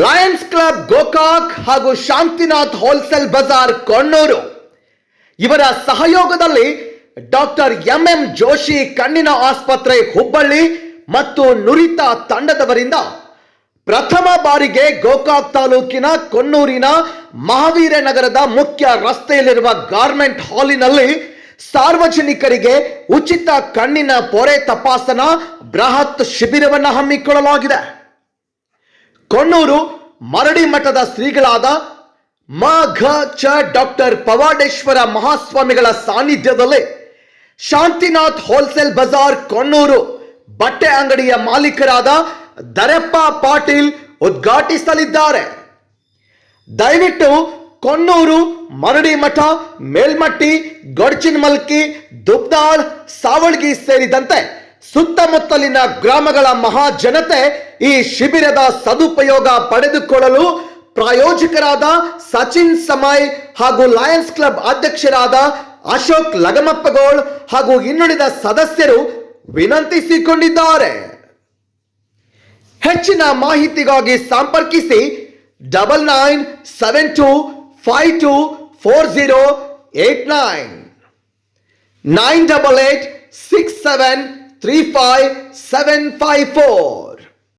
Lions club Gokak ಹಾಗೂ Shantinath wholesale Bazaar Konnur ಇವರ ಸಹಯೋಗದಲ್ಲಿ ಡಾಕ್ಟರ್ ಎಂ ಎಂ ಜೋಶಿ ಕಣ್ಣಿನ ಆಸ್ಪತ್ರೆ ಹುಬ್ಬಳ್ಳಿ ಮತ್ತು ನುರಿತ ತಂಡದವರಿಂದ ಪ್ರಥಮ ಬಾರಿಗೆ ಗೋಕಾಕ್ ತಾಲೂಕಿನ ಕೊಣ್ಣೂರಿನ ಮಹಾವೀರ ನಗರದ ಮುಖ್ಯ ರಸ್ತೆಯಲ್ಲಿರುವ ಗಾರ್ಮೆಂಟ್ ಹಾಲಿನಲ್ಲಿ ಸಾರ್ವಜನಿಕರಿಗೆ ಉಚಿತ ಕಣ್ಣಿನ ಪೊರೆ ತಪಾಸಣಾ ಬೃಹತ್ ಶಿಬಿರವನ್ನು ಹಮ್ಮಿಕೊಳ್ಳಲಾಗಿದೆ. ಕೊಣ್ಣೂರು ಮರಡಿ ಮಠದ ಶ್ರೀಗಳಾದ ಮ ಘ ಚ ಡಾಕ್ಟರ್ ಪವಾಡೇಶ್ವರ ಮಹಾಸ್ವಾಮಿಗಳ ಸಾನ್ನಿಧ್ಯದಲ್ಲಿ ಶಾಂತಿನಾಥ್ ಹೋಲ್ಸೇಲ್ ಬಜಾರ್ ಕೊಣ್ಣೂರು ಬಟ್ಟೆ ಅಂಗಡಿಯ ಮಾಲೀಕರಾದ ದರಪ್ಪ ಪಾಟೀಲ್ ಉದ್ಘಾಟಿಸಲಿದ್ದಾರೆ. ದಯವಿಟ್ಟು ಕೊಣ್ಣೂರು ಮರಡಿ ಮಠ, ಮೇಲ್ಮಟ್ಟಿ, ಗೊಡ್ಚಿನಮಲ್ಕಿ, ದುಬ್ದಾಳ್, ಸಾವಳ್ಗಿ ಸೇರಿದಂತೆ ಸುತ್ತಮುತ್ತಲಿನ ಗ್ರಾಮಗಳ ಮಹಾಜನತೆ ಈ ಶಿಬಿರದ ಸದುಪಯೋಗ ಪಡೆದುಕೊಳ್ಳಲು ಪ್ರಾಯೋಜಕರಾದ ಸಚಿನ್ ಸಮಯ್ ಹಾಗೂ ಲಯನ್ಸ್ ಕ್ಲಬ್ ಅಧ್ಯಕ್ಷರಾದ ಅಶೋಕ್ ಲಗಮಪ್ಪಗೋಳ್ ಹಾಗೂ ಇನ್ನುಳಿದ ಸದಸ್ಯರು ವಿನಂತಿಸಿಕೊಂಡಿದ್ದಾರೆ. ಹೆಚ್ಚಿನ ಮಾಹಿತಿಗಾಗಿ ಸಂಪರ್ಕಿಸಿ double nine seven two five two four zero eight nine. Nine double eight six seven three five seven five four